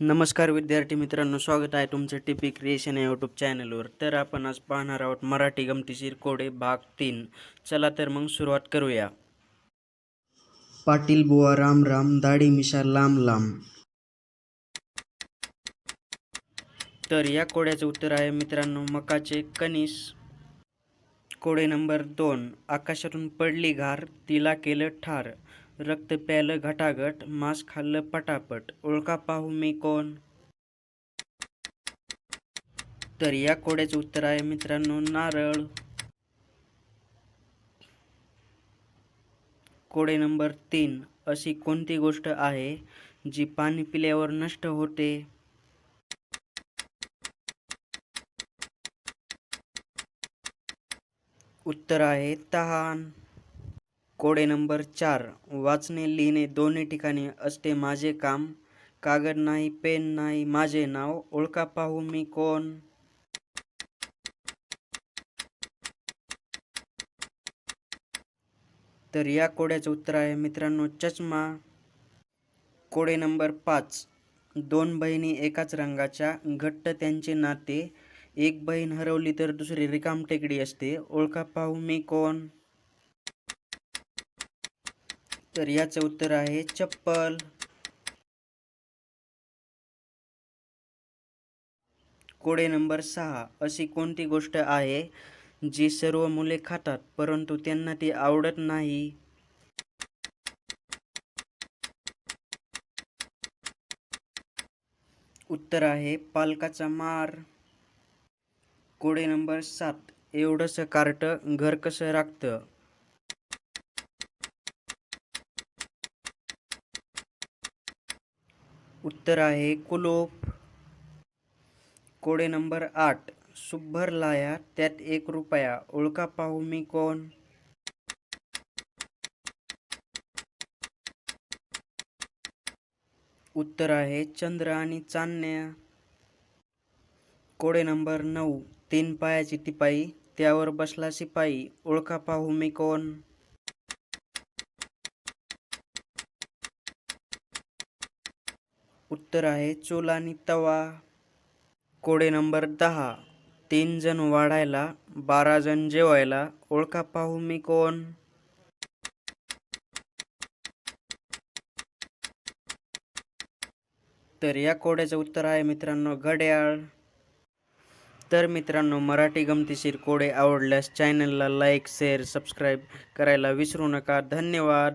नमस्कार विद्यार्थी मित्रांनो स्वागत आहे तुमचं टिपी क्रिएशन या यूट्यूब चॅनलवर तर आपण आज पाहणार आहोत मराठी गमतीशीर कोडे भाग तीन. चला तर मग सुरुवात करूया. पाटील बुवा राम राम दाढी मिशा लांब लांब. तर या कोड्याचं उत्तर आहे मित्रांनो मकाचे कनिस कोडे नंबर दोन आकाशातून पडली घार तिला केलं ठार. रक्त प्यालं घटाघट मांस खाल्लं पटापट. ओळखा पाहू मी कोण? तर या कोड्याचं उत्तर आहे मित्रांनो नारळ. कोडे नंबर तीन. अशी कोणती गोष्ट आहे जी पाणी पिल्यावर नष्ट होते? उत्तर आहे तहान. कोडे नंबर चार. वाचणे लिहिणे दोन्ही ठिकाणी असते माझे काम. कागद नाही पेन नाही माझे नाव. ओळखा पाहू मी कोण? तर या कोड्याचं उत्तर आहे मित्रांनो चष्मा. कोडे नंबर पाच. दोन बहिणी एकाच रंगाच्या घट्ट त्यांचे नाते. एक बहीण हरवली तर दुसरी रिकाम टेकडी असते. ओळखा पाहू मी कोण? तर याचं उत्तर आहे चप्पल. कोडे नंबर सहा. अशी कोणती गोष्ट आहे जी सर्व मुले खातात परंतु त्यांना ती आवडत नाही? उत्तर आहे पालकाचा मार. कोडे नंबर सात. एवढंसं कार्ट घर कसं राखतं? उत्तर आहे कुलोप. कोडे नंबर आठ. सुभर लाया त्यात एक रुपया. ओळखा पाहू मी कोण? उत्तर आहे चंद्र आणि चांदण्या. कोडे नंबर नऊ. तीन पायाची टिपाई त्यावर बसला शिपाई ओळखा पाहू मी कोण? उत्तर आहे चूल आणि तवा. कोडे नंबर दहा. तीन जण वाढायला बारा जण जेवायला ओळखा पाहू मी कोण? तर या कोड्याचं उत्तर आहे मित्रांनो घड्याळ. तर मित्रांनो मराठी गमतीशीर कोडे आवडल्यास चॅनलला लाईक शेअर सबस्क्राईब करायला विसरू नका. धन्यवाद.